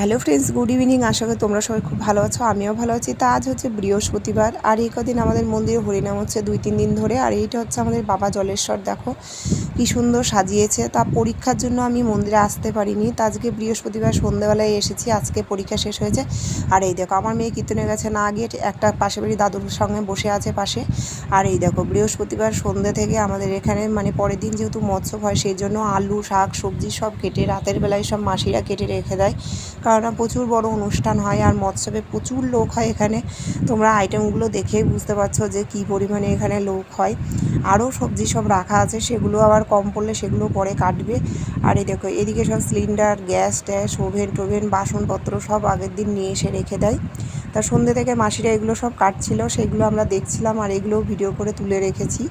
Hello friends good evening আশা করি তোমরা সবাই খুব ভালো আছো, আমিও ভালো আছি। তা আজ হচ্ছে বৃহস্পতিবার, আর এই কদিন আমাদের মন্দিরে হরিনাম হচ্ছে দুই তিন দিন ধরে, আর এইটা হচ্ছে আমাদের বাবা জলেশ্বর, দেখো। কি সুন্দর সাজিয়েছে। তা পরীক্ষার জন্য আমি মন্দিরে আসতে পারিনি। তা আজকে বৃহস্পতিবার সন্ধ্যেবেলায় এসেছি। আজকে পরীক্ষা শেষ হয়েছে। আর এই দেখো, আমার মেয়ে কীর্তনে গেছে না গিয়ে একটা পাশে বাড়ি দাদুর সঙ্গে বসে আছে পাশে। আর এই দেখো, বৃহস্পতিবার সন্ধ্যে থেকে আমাদের এখানে মানে পরের দিন যেহেতু মৎস্য হয়, সেই জন্য আলু, শাক, সবজি সব কেটে রাতের বেলায় সব মাসিরা কেটে রেখে দেয়। কারণ প্রচুর বড় অনুষ্ঠান হয় আর মৎস্যবে প্রচুর লোক হয় এখানে। তোমরা আইটেমগুলো দেখেই বুঝতে পারছ যে কী পরিমাণে এখানে লোক হয়। আরও সবজি সব রাখা আছে, সেগুলো আবার কম পড়লে সেগুলো পরে কাটবে। আর এই দেখো, এদিকে সব সিলিন্ডার, গ্যাস, ট্যাস, ওভেন টোভেন, বাসনপত্র সব আগের দিন নিয়ে এসে রেখে দেয়। তা সন্ধ্যে থেকে মাসিরা এগুলো সব কাটছিল, সেগুলো আমরা দেখছিলাম আর এগুলোও ভিডিও করে তুলে রেখেছি।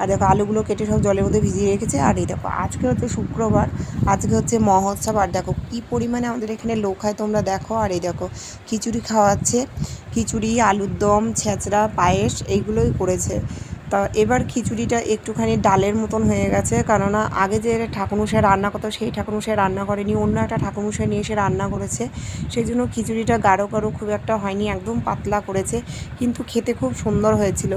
আর দেখো, আলুগুলো কেটে সব জলের মধ্যে ভিজিয়ে রেখেছে। আর এই দেখো, আজকে হচ্ছে শুক্রবার, আজকে হচ্ছে মহোৎসব। আর দেখো, কী পরিমাণে আমাদের এখানে লোক হয় তোমরা দেখো। আর এই দেখো, খিচুড়ি খাওয়াচ্ছে, খিচুড়ি, আলুর দম, ছেঁচড়া, পায়েস, এইগুলোই করেছে। তা এবার খিচুড়িটা একটুখানি ডালের মতন হয়ে গেছে। কেননা আগে যে ঠাকুরমশাই রান্না করতো, সেই ঠাকুরমশাই রান্না করেনি। অন্য একটা ঠাকুরমশাই নিয়ে এসে রান্না করেছে। সেই জন্য খিচুড়িটা গাঢ় গাঢ় খুব একটা হয়নি, একদম পাতলা করেছে। কিন্তু খেতে খুব সুন্দর হয়েছিল।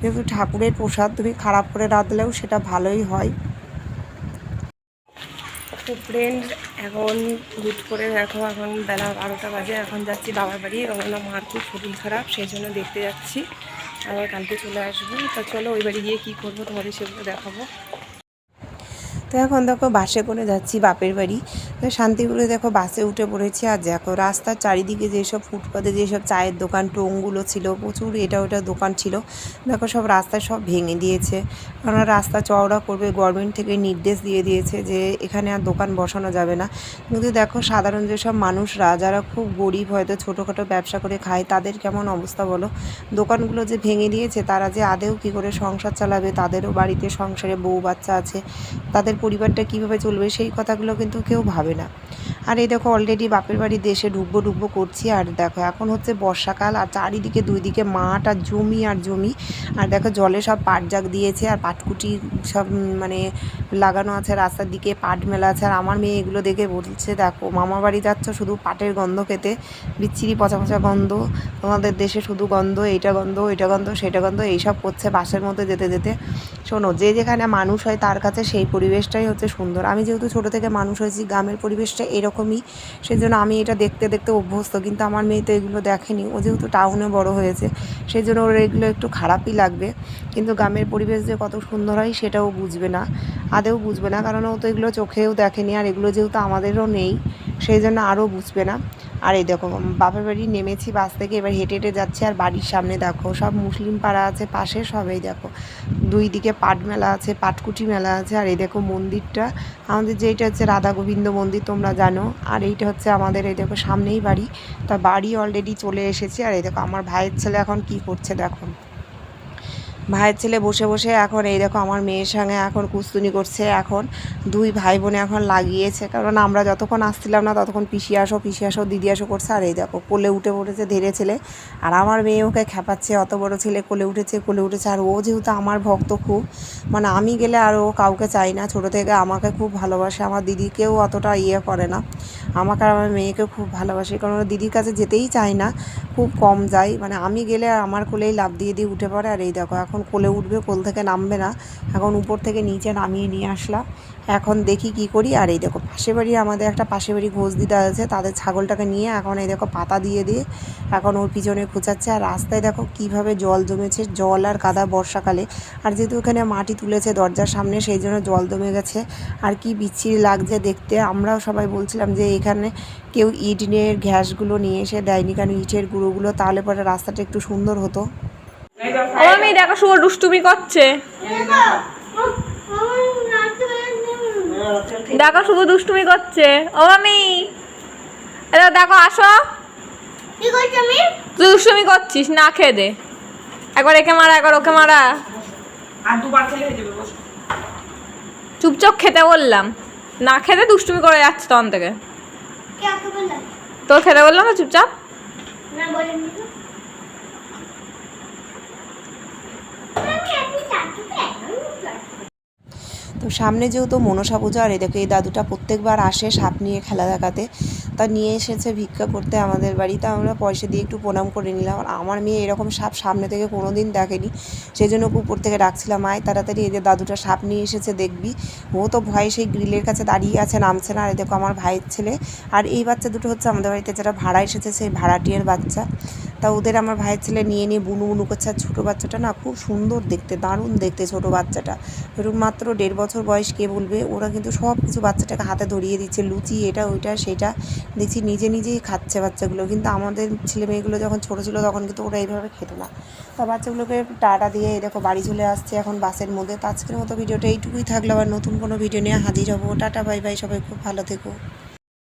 যেহেতু ঠাকুরের প্রসাদ, তুমি খারাপ করে রাঁধলেও সেটা ভালোই হয়। তো ফ্রেন্ড এখন হুট করে দেখো, এখন বেলা বারোটা বাজে, এখন যাচ্ছি বাবার বাড়ি। রঙনা মার খুব শরীর খারাপ, সেই জন্য দেখতে যাচ্ছি। আবার কালকে চলে আসব। তা চলো ওই বাড়ি গিয়ে কী করব তোমাদের সেগুলো দেখাবো। তো এখন দেখো বাসে করে যাচ্ছি বাপের বাড়ি। তো শান্তিপুরে দেখো বাসে উঠে পড়েছি আর দেখো রাস্তার চারিদিকে যেসব ফুটপাতে যেসব চায়ের দোকান টোংগুলো ছিল, প্রচুর এটা ওটা দোকান ছিল, দেখো সব রাস্তায় সব ভেঙে দিয়েছে। কারণ রাস্তা চওড়া করবে গভর্নমেন্ট থেকে নির্দেশ দিয়ে দিয়েছে যে এখানে আর দোকান বসানো যাবে না। কিন্তু দেখো সাধারণ যেসব মানুষরা, যারা খুব গরিব হয়তো ছোটোখাটো ব্যবসা করে খায়, তাদের কেমন অবস্থা বলো? দোকানগুলো যে ভেঙে দিয়েছে, তারা যে আদেও কী করে সংসার চালাবে? তাদেরও বাড়িতে সংসারে বউ বাচ্চা আছে, তাদের পরিবারটা কীভাবে চলবে সেই কথাগুলো কিন্তু কেউ ভাবে না। আর এই দেখো অলরেডি বাপের বাড়ি দেশে ডুববো ডুববো করছি। আর দেখো, এখন হচ্ছে বর্ষাকাল আর চারিদিকে দুই দিকে মাঠ আর জমি আর জমি। আর দেখো, জলে সব পাট জাগ দিয়েছে আর পাটকুটি সব মানে লাগানো আছে রাস্তার দিকে, পাট মেলা আছে। আর আমার মেয়ে এগুলো দেখে বলছে, দেখো মামা বাড়ি যাচ্ছ শুধু পাটের গন্ধ খেতে? বিচ্ছিরি পচা পচা গন্ধ। তোমাদের দেশে শুধু গন্ধ, এইটা গন্ধ, ওইটা গন্ধ, সেটা গন্ধ, এইসব করছে বাসের মধ্যে যেতে যেতে। শোনো, যে যেখানে মানুষ হয় তার কাছে সেই পরিবেশটাই হচ্ছে সুন্দর। আমি যেহেতু ছোটো থেকে মানুষ হয়েছি, গ্রামের পরিবেশটা এরকমই সেই জন্য আমি এটা দেখতে দেখতে অভ্যস্ত, কিন্তু আমার মেয়ে তো এগুলো দেখেনি। ও যেহেতু টাউনে বড় হয়েছে সেই জন্য ওর এগুলো একটু খারাপই লাগবে। কিন্তু গ্রামের পরিবেশ যে কত সুন্দর হয়, সেটাও বুঝবে না। আদেও বুঝবে না, কারণ ও তো এগুলো চোখেও দেখেনি, আর এগুলো যেহেতু আমাদেরও নেই সেই জন্য আরও বুঝবে না। আর এই দেখো বাপের বাড়ি নেমেছি, বাস থেকে এবার হেঁটে হেঁটে যাচ্ছে, আর বাড়ির সামনে দেখো, সব মুসলিম পাড়া আছে, পাশে সবাই দেখো, দুই দিকে পাট মেলা আছে, পাটকুটি মেলা আছে, আর এই দেখো মন্দিরটা। আমাদের যেইটা হচ্ছে রাধা গোবিন্দ মন্দির, তোমরা জানো, আর এইটা হচ্ছে আমাদের এই দেখো সামনেই বাড়ি। তা বাড়ি অলরেডি চলে এসেছে, আর এই দেখো আমার ভাইয়ের ছেলে এখন কি করছে দেখো। ভাইয়ের ছেলে বসে বসে এখন এই দেখো আমার মেয়ের সঙ্গে এখন কুস্তুনি করছে, এখন দুই ভাই বোনে এখন লাগিয়েছে। কারণ আমরা যতক্ষণ আসছিলাম না, ততক্ষণ পিসি আসো পিসি আসো, দিদি আসো করছে। আর এই দেখো, কোলে উঠে পড়েছে ধীরে ছেলে। আর আমার মেয়ে ওকে খেপাচ্ছে, অত বড় ছেলে কোলে উঠেছে কোলে উঠেছে। আর ও যেহেতু আমার ভক্ত খুব মানে আমি গেলে আর ও কাউকে চাই না। ছোটো থেকে আমাকে খুব ভালোবাসে, আমার দিদিকেও অতটা ইয়ে করে না। আমাকে আর আমার মেয়েকে খুব ভালোবাসে, কারণ দিদির কাছে যেতেই চায় না, খুব কম যায়। মানে আমি গেলে আর আমার কোলেই লাভ দিয়ে দিয়ে উঠে পড়ে। আর এই দেখো, এখন কোলে উঠবে, কোল থেকে নামবে না। এখন উপর থেকে নিচে নামিয়ে নিয়ে আসলাম এখন দেখি কি করি। আর এই দেখো, পাশে বাড়ি আমাদের একটা পাশে বাড়ি ঘোষ দিদা আছে, তাদের ছাগলটাকে নিয়ে এখন এই দেখো পাতা দিয়ে দিয়ে এখন ওর পিছনে খোঁচাচ্ছে। আর রাস্তায় দেখো কীভাবে জল জমেছে, জল আর কাদা বর্ষাকালে। আর যেহেতু এখানে মাটি তুলেছে দরজার সামনে, সেই জন্য জল জমে গেছে। আর কি বিচ্ছিরি লাগছে দেখতে। আমরাও সবাই বলছিলাম যে এখানে কেউ ইট নিয়ে গ্যাসগুলো নিয়ে এসে দেয়নি কেন ইটের গুঁড়োগুলো তাহলে পরে রাস্তাটা একটু সুন্দর হতো। ও আমি দেখো শুভ দুষ্টুমি করছে। দেখো শুভ দুষ্টুমি করছে। ও আমি। এবার দেখো আসো। কি করছি আমি তুই দুষ্টুমি করছিস না খেয়ে দে। একবার একে মারা একবার ওকে মারা। আর দুবার খেলে যাবে বসো। চুপচাপ খেতে বললাম। না খেতে দুষ্টুমি করে যাচ্ছে তখন থেকে। তোর খেতে বললাম না চুপচাপ না বলেননি তো সামনে যেহেতু মনসা পুজো আর এদিকে এই দাদুটা প্রত্যেকবার আসে সাপ নিয়ে খেলা দেখাতে, তা নিয়ে এসেছে ভিক্ষা করতে আমাদের বাড়িতে আমরা পয়সা দিয়ে একটু প্রণাম করে নিলাম। আর আমার মেয়ে এরকম সাপ সামনে থেকে কোনো দিন দেখেনি সেই জন্য উপর থেকে ডাকছিলাম, আয় তাড়াতাড়ি যে দাদুটা সাপ নিয়ে এসেছে দেখবি। ও তো ভয়ে সেই গ্রিলের কাছে দাঁড়িয়ে আছে, নামছে না। আর এই দেখো আমার ভাইয়ের ছেলে। আর এই বাচ্চা দুটো হচ্ছে আমাদের বাড়িতে, যারা ভাড়া এসেছে সেই ভাড়াটিয়ার বাচ্চা। তা ওদের আমার ভাইয়ের ছেলে নিয়ে নিয়ে বুনু বুনু করছে। আর ছোটো বাচ্চাটা না খুব সুন্দর দেখতে, দারুণ দেখতে ছোটো বাচ্চাটা। এরকম মাত্র দেড় বছর বয়স, কে বলবে? ওরা কিন্তু সব কিছু বাচ্চাটাকে হাতে ধরিয়ে দিচ্ছে, লুচি এটা, ওইটা, সেটা। দেখছি নিজে নিজেই খাচ্ছে বাচ্চাগুলো। কিন্তু আমাদের ছেলে মেয়েগুলো যখন ছোটো ছিল তখন কিন্তু ওরা এইভাবে খেত না। তা বাচ্চাগুলোকে টাটা দিয়ে দেখো বাড়ি চলে আসছে এখন বাসের মধ্যে। তো আজকের মতো ভিডিওটা এইটুকুই থাকল। আবার নতুন কোনো ভিডিও নিয়ে হাজির হব। টাটা, বাই বাই, সবাই খুব ভালো থেকো।